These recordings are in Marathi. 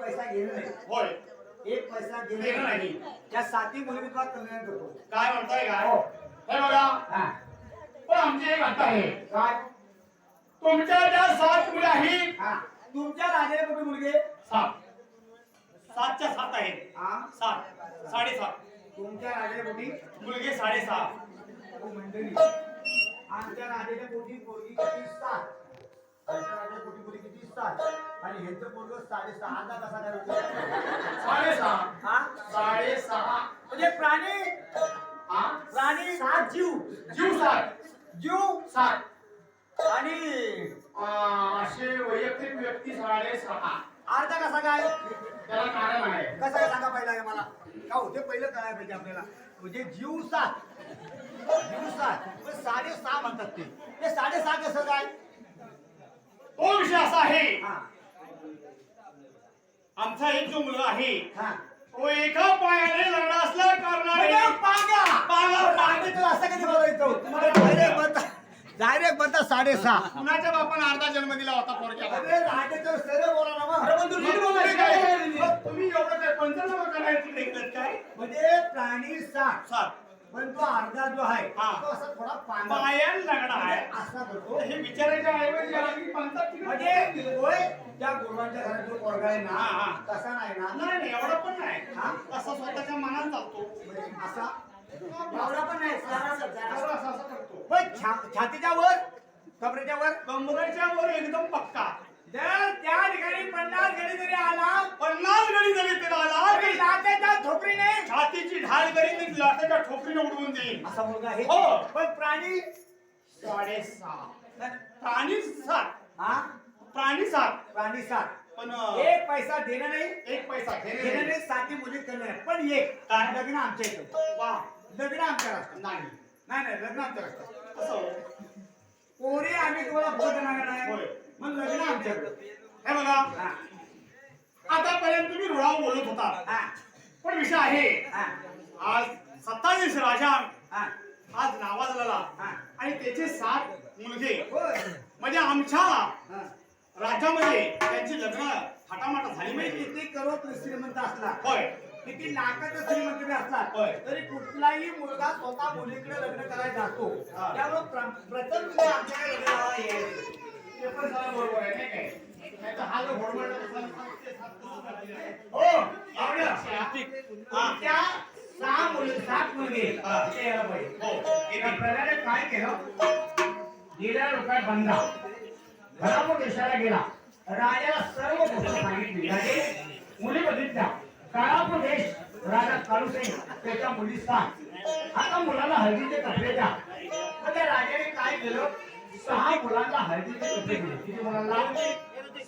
देणं देणं नाही. नाही. या साती मुली तुला कल्याण करतो. काय म्हणताय काय हो. हे बघा. हा. पण आमची एक अट आहे. काय? तुमच्या ज्या सात मुली आहेत हा. तुमच्या राजाला कुठे मुलगे सात. सातच्या सात आहेत. हा? सात. साडेसात. तुमच्या राजाला कुठे? मुलगे साडेसहा हो मंडळी. आमच्या राजाच्या पोटी पोरगी किती सात. राजाच्या पोटी पोरगी किती? सात आणि ह्यांचं पोरग साडेसहा. कसा काय होतो? साडेसहा. हा? साडेसहा. म्हणजे प्राणी? हा? प्राणी? सात जीव. जीव सात जीव. सात आणि? असे वैयक्तिक व्यक्ती साडेसहा. अर्धा कसा काय? त्याला कारण आहे. कसं काय सांगा पहिला हे मला. का होते? पहिलं कळायला पाहिजे आपल्याला. म्हणजे जीव सात जीव सात पण साडेसहा म्हणतात ते ते साडेसहा कसं काय तो विषय असा आहे. आमचा एक जो मुलगा आहे हा. तो एका पायाने लढा असला करणारे म्हणजे पांगा. पांगा, पांगे तर असं कधी बोलायचं? तुम्हाला डायरेक्ट म्हणता डायरेक्ट म्हणता साडेसहा. कुणाच्या बापाने अर्धा जन्म दिला होता पोरक्याला अरे बोला ना मग. तुम्ही काय? मग तुम्ही एवढं काय पंचनामा गेलात काय? म्हणजे प्राणी सात सात पण तो अर्धा जो आहे हा. तो असा थोडा पायान लग्न आहे. असा करतो. हे विचारायच्या ऐवजी आम्ही पंचायत म्हणजे होय त्या गुरुवांच्या घरात जो पोरगा आहे. ना तसा नाही ना? नाही नाही एवढं पण नाही. हा? असा स्वतःच्या मनात चालतो. म्हणजे असा? एवढा पण नाही असं करतो. पण छातीच्या वर कमरेच्या वर? कमरेच्या वर एकदम पक्का जर त्या ठिकाणी पन्नास गडी जरी आला पन्नास गडी जरी ते आला तरी लाथेच्या ठोकरीने छातीची ढाल करीन मी लाटाच्या ठोकरीने उडवून देईन. असा मुलगा आहे. हो. पण प्राणी? साडेसहा प्राणी सात. हा? प्राणी सात. प्राणी सात. पण अं, एक पैसा देणं नाही. एक पैसा घेणे देणं नाही. नाही साठी मुली करणं नाही. पण एक. काय? लग्न आमच्या इथं. वा. लग्न आमच्या असतं नाही. नाही नाही लग्न आमच्या असतं असं. पोरी आम्ही तुम्हाला भोग देणार नाही. मग लग्न आमच्याकडं हे बघा. हा. आतापर्यंत तुम्ही रुळावर बोलत होता. हा. पण विषय आहे. हा. आज सत्तावीस राजा आज नावाजलेला. आणि त्याचे सात मुलगे म्हणजे आमच्या. राज्यामध्ये त्यांची लग्न थाटामाटा झाली माहिती किती करोड श्रीमंत असला होय किती लाखाचा श्रीमंत होय. तरी कुठलाही मुलगा स्वतः मुलीकडे लग्न करायला जातो. त्यामुळे प्र- प्रथम तुम्ही आमच्याकडे लग्न. ते पण बरोबर आहे नाही काय नाहीतर हा जो. हो आवडलं. त्या सहा मुली सात मुलगे हा. इथे यायला पाहिजे. हो. एका काय केलं? गेल्या रुपयात बंदा. घरापूर देशाला गेला. राजाला सर्व गोष्ट सांगितली. राजे मुली बघितल्या. काळापूर देश राजा काळूसिंग त्याच्या मुली सांग आता मुलाला हळदीचे कपडे द्या. मग त्या राजाने काय केलं? सहा मुलांना हळदीचे कपडे दिले. किती मुलांना?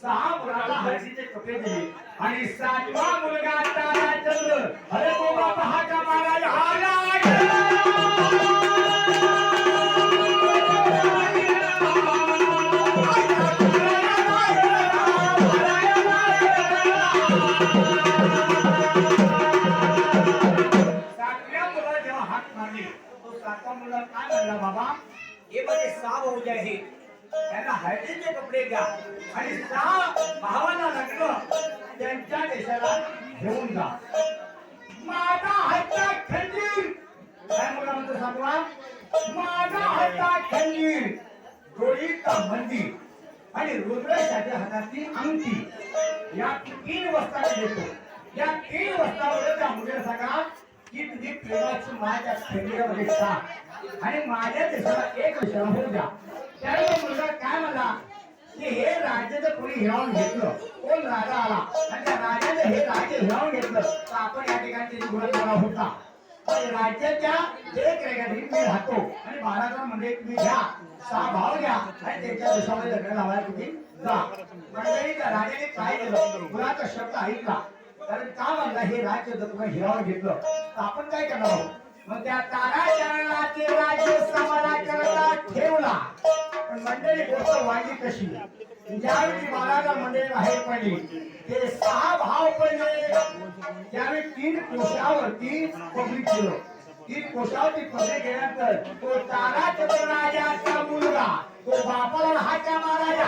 सहा मुलांना हळदीचे कपडे दिले. आणि सातवा मुलगा ताराचंद्र तो मुलगा काय म्हणला बाबा? हे माझे सहा भाऊ जे आहेत त्यांना हळदीचे कपडे द्या आणि सहा भावाला लग्न त्यांच्या देशाला घेऊन जा. माझा हातात खंजीर. काय मुला म्हणतो सांगवा माझा हातात खंजीर. का मंदिर आणि रुद्रशाच्या हातातली अंगठी. या तीन वस्ताने देतो या तीन वस्तावर त्या मुलीला सांगा की तुझी प्रेमाची माझ्या शरीरामध्ये टाक आणि माझ्या देशाला एक दिशेला होऊ द्या. त्यावेळी मुलगा काय म्हणला? की हे राज्याचं कोणी हिरावून घेतलं? कोण राजा आला? आणि त्या राजाचं हे राज्य हिरावून घेतलं. तर आपण या ठिकाणी त्याची होता राज्याच्या एक रेगाठी मी राहतो. आणि महाराजा म्हणजे तुम्ही घ्या. सहा भाव घ्या. आणि त्यांच्या देशामध्ये लग्न लावायला तुम्ही जा. मंडळी त्या राजाने काय केलं? मुलाचा शब्द ऐकला. कारण का म्हणला हे राज्य जर तुम्ही हिरावर घेतलं? तर आपण काय करणार आहोत? मग त्या ताराचरणाचे राज्य समाना करता ठेवला. पण मंडळी गोष्ट वाढली कशी? ज्यावेळी महाराजा मंडळी बाहेर पडली ते सहा भाव पडले. त्यावेळी तीन कोशावरती पब्लिक केलं तीन कोशावरती पब्लिक गेल्यानंतर तो ताराचंद्र राजाचा मुलगा तो बापाला हाच्या मारायचा